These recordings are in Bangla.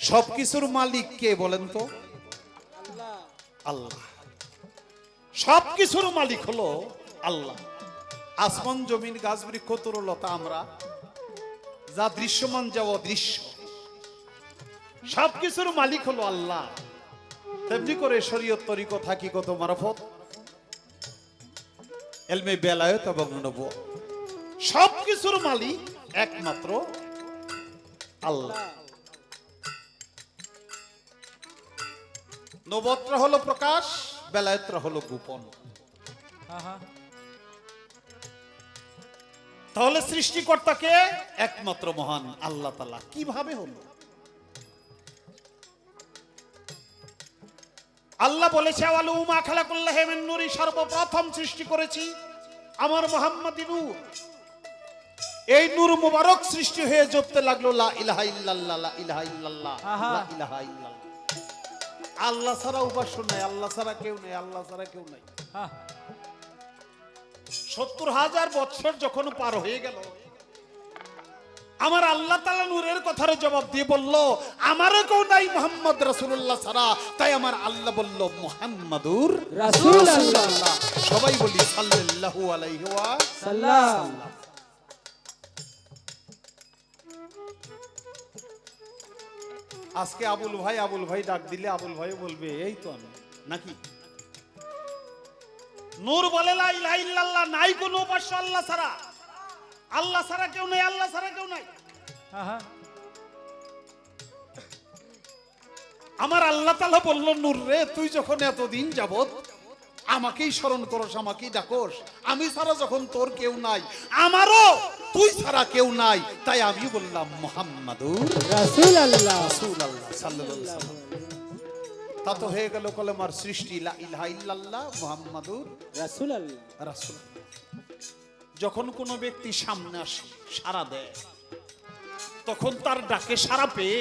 সবকিছুর মালিক কে বলেন তো? আল্লাহ। সবকিছুর মালিক হলো আল্লাহ। আসমান, জমিন গাছ বৃক্ষ তরুলতা আমরা। যা দৃশ্যমান, যা অদৃশ্য। সবকিছুর মালিক হলো আল্লাহ। তেমনি করে শরীয়ত থাকি কত মারফত। এলমে বেলায়ত এবং নবুয়ত। সবকিছুর মালিক একমাত্র আল্লাহ। নবত্র হলো প্রকাশ বেলায়ত্র হলো গোপন। তাহলে সৃষ্টিকর্তাকে একমাত্র মহান আল্লাহ তালা কীভাবে হলো? আল্লাহ বলেছে আওয়ালু মা খালাকুল্লাহ নূরি সর্বপ্রথম সৃষ্টি করেছি আমার মোহাম্মদী নূর। এই নূর মুবারক সৃষ্টি হয়ে জপতে লাগল লা ইলাহা ইল্লাল্লাহ লা ইলাহা ইল্লাল্লাহ। লা ইলাহা ইল্লাল্লাহ। আল্লাহ ছাড়া উপাস্য নাই আল্লাহ ছাড়া কেউ নেই আল্লাহ ছাড়া কেউ নাই। সত্তর হাজার বছর যখন পার হয়ে গেল আমার আল্লাহ তালা নূরের কথার জবাব দিয়ে বলল আমারও কেউ নাই মোহাম্মদ রসুল্লাহ ছাড়া। তাই আমার আল্লাহ বলল মোহাম্মদুর সবাই বলি সাল্লাল্লাহু আলাইহি ওয়া আজকে আবুল ভাই আবুল ভাই ডাক দিলে আবুল ভাই বলবে এই তো আমি। নাকি? নূর বলে লা নাই কোনো উপাস্য আল্লাহ ছাড়া। আল্লাহ ছাড়া কেউ নাই আল্লাহ ছাড়া কেউ নাই। আমার আল্লাহ তালা বলল নূর রে তুই যখন এতদিন যাবত আমাকেই স্মরণ করস আমাকেই ডাকস আমি ছাড়া যখন তোর কেউ নাই আমারও তুই ছাড়া কেউ নাই তাই আমি বললাম মোহাম্মদুর রাসূল আল্লাহ রাসূলুল্লাহ সাল্লাল্লাহু আলাইহি ওয়াসাল্লাম। তা তো হয়ে গেল কলেমার সৃষ্টি লা ইলাহা ইল্লাল্লাহ মুহাম্মাদুর রাসূল রাসূল যখন কোনো ব্যক্তি সামনে আসে সারা দেয় তখন তার ডাকে সারা পেয়ে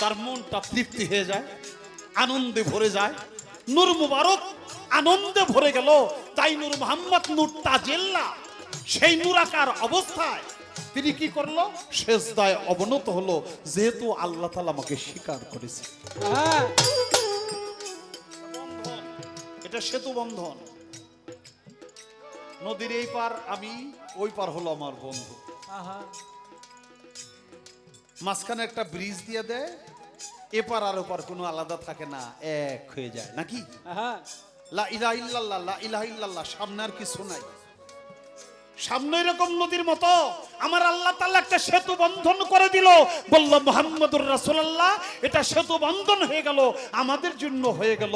তার মনটা তৃপ্তি হয়ে যায় আনন্দে ভরে যায়। নূর মুবারক আনন্দে ভরে গেল। তাই নূর মোহাম্মদ নূর তাজেল্লা সেই নূরাকার অবস্থায় তিনি কি করল? শেষদায় অবনত হলো যেহেতু আল্লাহ তালা আমাকে স্বীকার করেছে। হ্যাঁ। এটা সেতু বন্ধন। নদীর এই পার আমি ওই পার হলো আমার বন্ধু। মাঝখানে একটা ব্রিজ দিয়ে দেয় এপার আর ওপার কোনো আলাদা থাকে না এক হয়ে যায়। নাকি? হ্যাঁ। লা ইলাহা ইল্লাল্লাহ লা ইলাহা ইল্লাল্লাহ সামনে আর কিছু নাই। সামনে এরকম নদীর মতো আমার আল্লাহ তাআলা একটা সেতু বন্ধন করে দিল। বলল, মোহাম্মদুর রাসূলুল্লাহ, এটা সেতু বন্ধন হয়ে গেল, আমাদের জন্য হয়ে গেল।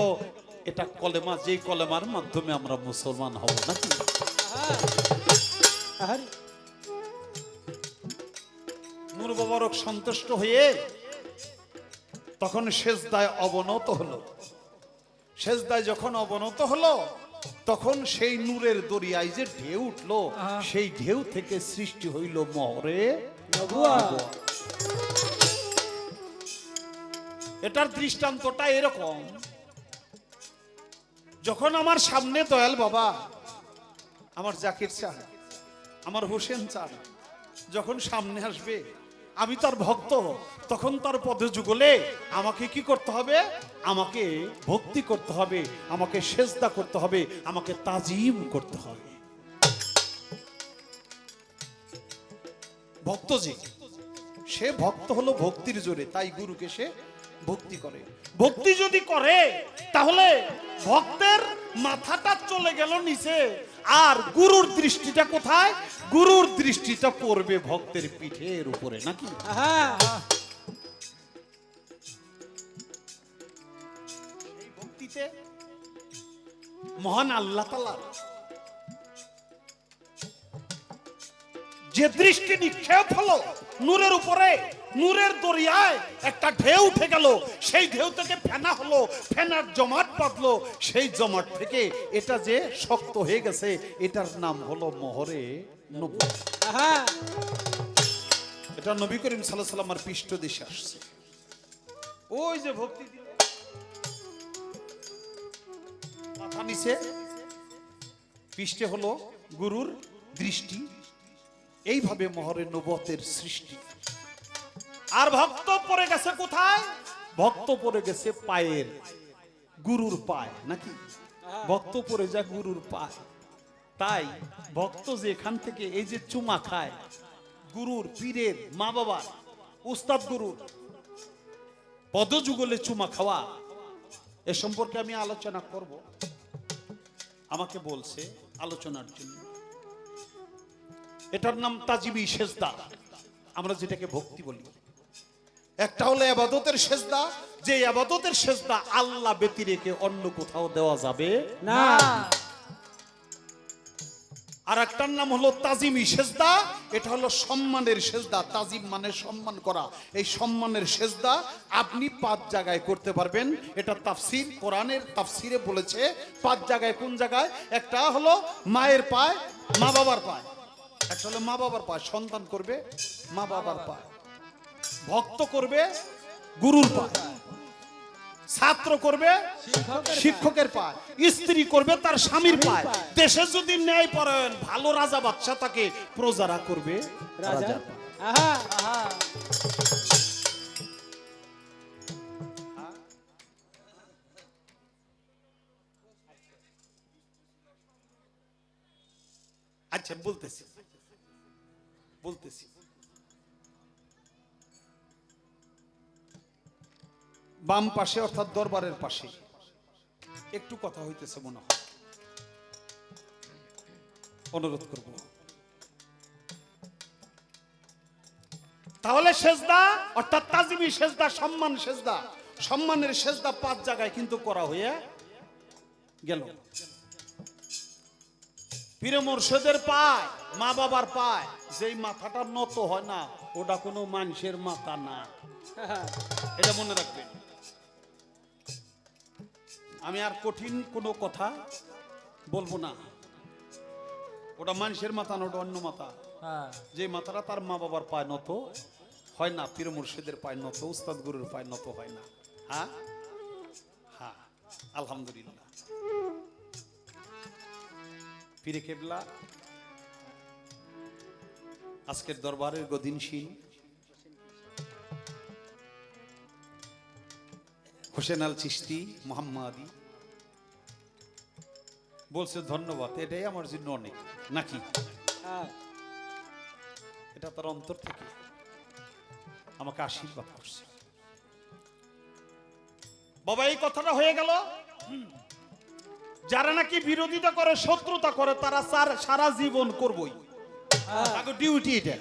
এটা কলেমা, যেই কলেমার মাধ্যমে আমরা মুসলমান হব নাকি? নূর বাবারক সন্তুষ্ট হয়ে তখন শেষদায় অবনত হলো। শেষদায় যখন অবনত হলো তখন সেই নূরের দরিয়ায় যে ঢেউ উঠল। সেই ঢেউ থেকে সৃষ্টি হইল মহরে এটার দৃষ্টান্তটা এরকম। যখন আমার সামনে দয়াল বাবা আমার জাকির চান আমার হোসেন চান যখন সামনে আসবে আমি তার ভক্ত, তখন তার পদে যুগলে আমাকে কি করতে হবে? আমাকে ভক্তি করতে হবে, আমাকে সেজদা করতে হবে, আমাকে তাজিম করতে হবে। ভক্ত যে সে ভক্ত হলো ভক্তির জোরে, তাই গুরুকে সে ভক্তি করে। ভক্তি যদি করে, তাহলে ভক্তের মাথাটা চলে গেল নিচে। আর গুরুর দৃষ্টিটা কোথায়? গুরুর দৃষ্টিটা পড়বে ভক্তের পিঠের উপরে নাকি? হ্যাঁ ভক্তিতে মহান আল্লাহ তালা যে দৃষ্টি নিক্ষেপ হলো নূরের উপরে নূরের দরিয়ায় একটা ঢেউ উঠে গেল। সেই ঢেউ থেকে ফেনা হলো ফেনার জমাট পাতলো সেই জমাট থেকে এটা যে শক্ত হয়ে গেছে এটার নাম হলো মোহরে নবী। এটা নবী করিম সাল্লাহ সাল্লামার পৃষ্ঠ দেশে আসছে। ওই যে ভক্তি মাথা নিচে। পৃষ্ঠে হলো গুরুর দৃষ্টি। এইভাবে মহরে নবতের সৃষ্টি। আর ভক্ত পড়ে গেছে কোথায়? ভক্ত পড়ে গেছে পায়ের, গুরুর পায়, নাকি? ভক্ত পড়ে যা গুরুর পায়। তাই ভক্ত যে এখান থেকে এই যে চুমা খায়, গুরুর, পীরের মা বাবার উস্তাদ গুরুর, পদযুগলে চুমা খাওয়া, এ সম্পর্কে আমি আলোচনা করব। আমাকে বলছে আলোচনার জন্য। এটার নাম তাজিবি সেজদা। আমরা যেটাকে ভক্তি বলি। একটা হলো আবাদতের সেজদা যে আবাদতের সেজদা আল্লাহ ব্যতি রেখে অন্য কোথাও দেওয়া যাবে না। আর একটার নাম হলো তাজিমি সেজদা এটা হলো সম্মানের সেজদা। তাজিম মানে সম্মান করা। এই সম্মানের সেজদা আপনি পাঁচ জায়গায় করতে পারবেন। এটা তাফসির কোরআনের তাফসিরে বলেছে পাঁচ জায়গায় কোন জায়গায়? একটা হলো মায়ের পায় মা বাবার পায়। একটা হলো মা বাবার পায় সন্তান করবে মা বাবার পায়। ভক্ত করবে গুরুর পায় ছাত্র করবে শিক্ষকের পায় স্ত্রী করবে তার স্বামীর পায় দেশে যদি ন্যায় পরায়ণ ভালো রাজা বাচ্চা তাকে প্রজারা করবে। রাজা? আচ্ছা বলতেছি। বলতেছি। বাম পাশে অর্থাৎ দরবারের পাশে। একটু কথা হইতেছে মনে হয়। অনুরোধ করব। তাহলে সেজদা, অর্থাৎ তাজিমি সেজদা, সম্মান সেজদা। সম্মানের সেজদা পাঁচ জায়গায় কিন্তু করা হয়ে গেল। পীরে মোর্শেদের পায়, মা বাবার পায়, যেই মাথাটা নত হয় না, ওটা কোনো মানুষের মাথা না। এটা মনে রাখবেন। আমি আর কঠিন কোনো কথা বলব না। ওটা মানুষের মাথা না ওটা অন্য মাথা। যে মাথাটা তার মা বাবার পায় নত হয় না পীর মুর্শিদের পায় নত উস্তাদ গুরুর পায় নত হয় না। হ্যাঁ? হ্যাঁ আলহামদুলিল্লাহ। পীরে কেবলা আজকের দরবারের গদিনশীল হোসেন আল চিস্তি মোহাম্মদি। বলছে ধন্যবাদ এটাই আমার জন্য অনেক। নাকি? এটা তার অন্তর থেকে। আমাকে আশীর্বাদ করছে। বাবা এই কথাটা হয়ে গেল। যারা নাকি বিরোধিতা করে শত্রুতা করে তারা সার- সারা জীবন করবই। তাকে ডিউটি এটা।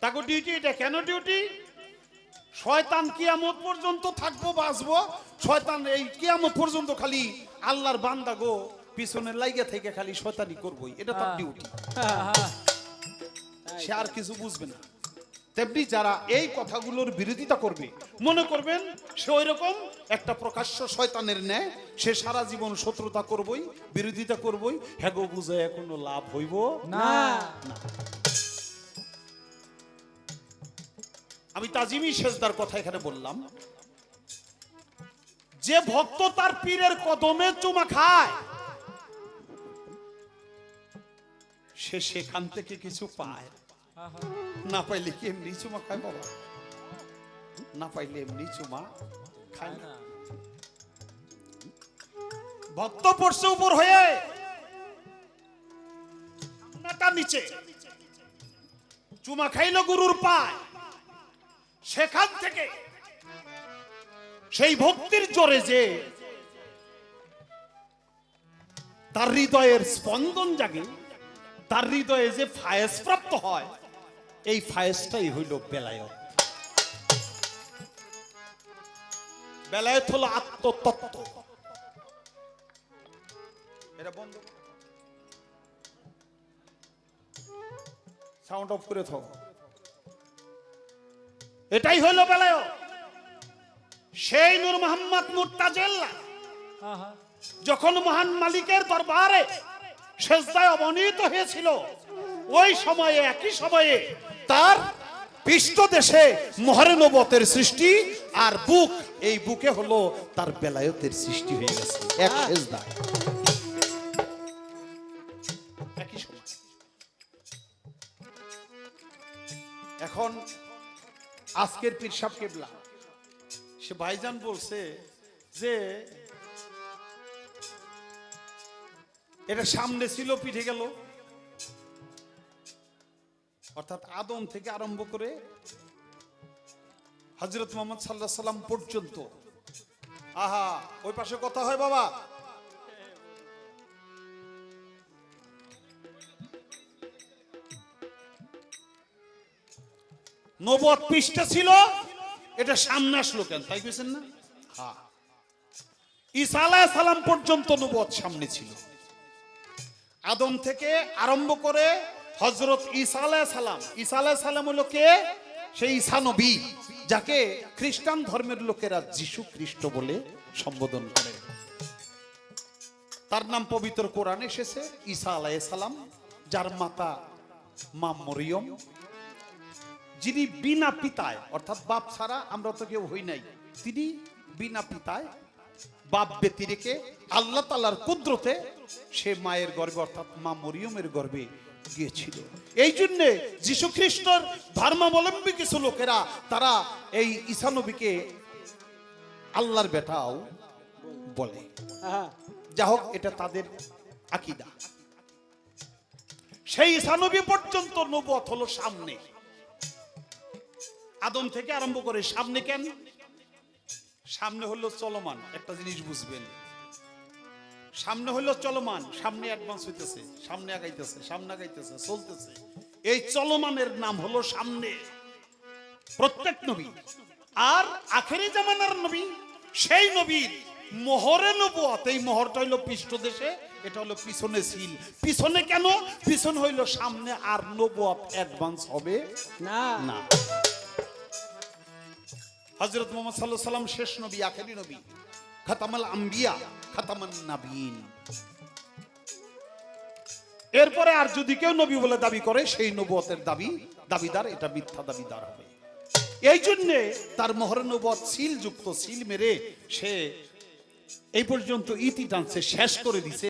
তাকে ডিউটি এটা। কেন ডিউটি শয়তান কিয়ামত পর্যন্ত থাকব বাঁচবো। শয়তান এই কিয়ামত পর্যন্ত খালি আল্লাহর বান্দা গো পিছনের লাইগে থেকে খালি শয়তানি করবই। এটা তার ডিউটি সে আর কিছু বুঝবে না। তেমনি যারা এই কথাগুলোর বিরোধিতা করবে মনে করবেন সে ওই রকম একটা প্রকাশ্য শয়তানের ন্যায় সে সারা জীবন শত্রুতা করবই বিরোধিতা করবই। হ্যাগো বুঝে কোনো লাভ হইব? না। আমি তাজিমি সেজদার কথা এখানে বললাম। যে ভক্ত তার পীরের কদমে চুমা খায়, সে সেখান থেকে কিছু পায়। না পাইলে কি এমনি চুমা খায় বাবা? না পাইলে এমনি চুমা খায় না। ভক্ত পড়ছে উপর হয়ে। নিচে। চুমা খাইলো গুরুর পায়। সেখান থেকে সেই ভক্তির জোরে যে তার হৃদয়ের স্পন্দন জাগে, তার হৃদয়ে যে ফায়েস প্রাপ্ত হয়, এই ফায়েসটাই হইল বেলায়ত। বেলায়ত হলো আত্মতত্ত্ব। এটা বন্ধ। সাউন্ড অফ করে থাকো। এটাই হইল বেলায় সেই নূর মোহাম্মদ মুর্তাজেল্লা। যখন মহান মালিকের দরবারে সেজদায় অবনীত হয়েছিল, ওই সময়ে, একই সময়ে তার পৃষ্ঠ দেশে মহরে নবতের সৃষ্টি আর বুক, এই বুকে হলো তার বেলায়তের সৃষ্টি হয়ে গেছে, এক সেজদায় এখন আজকের পীর সাহেব কেবলা। সে ভাইজান বলছে যে, এটা সামনে ছিল, পিঠে গেল। অর্থাৎ আদম থেকে আরম্ভ করে হজরত মোহাম্মদ সাল্লাহ সাল্লাম পর্যন্ত। আহা, ওই পাশে কথা হয় বাবা। নবদ পৃষ্ঠা ছিল, এটা সামনে আসলো কেন? তাই বুঝছেন না? সালাম পর্যন্ত নবদ সামনে ছিল। আদম থেকে আরম্ভ করে হজরত ঈসা সালাম। ঈসা সালাম হলো কে? সেই ঈসা নবী, যাকে খ্রিস্টান ধর্মের লোকেরা যিশু খ্রিস্ট বলে সম্বোধন করে। তার নাম পবিত্র কোরআন এসেছে, ঈসা সালাম, যার মাতা মা মরিয়ম যিনি বিনা পিতায়, অর্থাৎ বাপ ছাড়া আমরা তো কেউ হই নাই, তিনি বিনা পিতায় বাপ ব্যতি রেখে আল্লাহ তালার কুদ্রতে সে মায়ের গর্ভে, অর্থাৎ মা মরিয়মের গর্ভে গিয়েছিল। এই জন্যে খ্রিস্টর ধর্মাবলম্বী কিছু লোকেরা, তারা এই ঈশানবীকে আল্লাহর বেটাও বলে। যা হোক, এটা তাদের আকিদা। সেই ঈশানবী পর্যন্ত নবত হলো সামনে। আদম থেকে আরম্ভ করে সামনে কেন? সামনে হলো চলমান একটা জিনিস বুঝবেন। সামনে হলো চলমান সামনে অ্যাডভান্স হইতেছে সামনে আগাইতেছে সামনে আগাইতেছে চলতেছে। এই চলমানের নাম হলো সামনে। প্রত্যেক নবী আর আখেরি জামানার নবী সেই নবীর মোহরে নবুয়াত। এই মোহরটা হইল পৃষ্ঠদেশে এটা হলো পিছনে সিল। পিছনে কেন? পিছন হইল সামনে আর নবুয়াত অ্যাডভান্স হবে না। না। হজরত মোহাম্মদ সাল্লাহ সাল্লাম শেষ নবী, আখেরি নবী। খাতামাল আম্বিয়া, খাতামান নাবিন এরপরে আর যদি কেউ নবী বলে দাবি করে, সেই নবুয়তের দাবি, দাবিদার, এটা মিথ্যা দাবিদার হবে। এই জন্যে তার মোহর নবত সিল যুক্ত সিল মেরে সে এই পর্যন্ত ইতি টানছে, শেষ করে দিছে।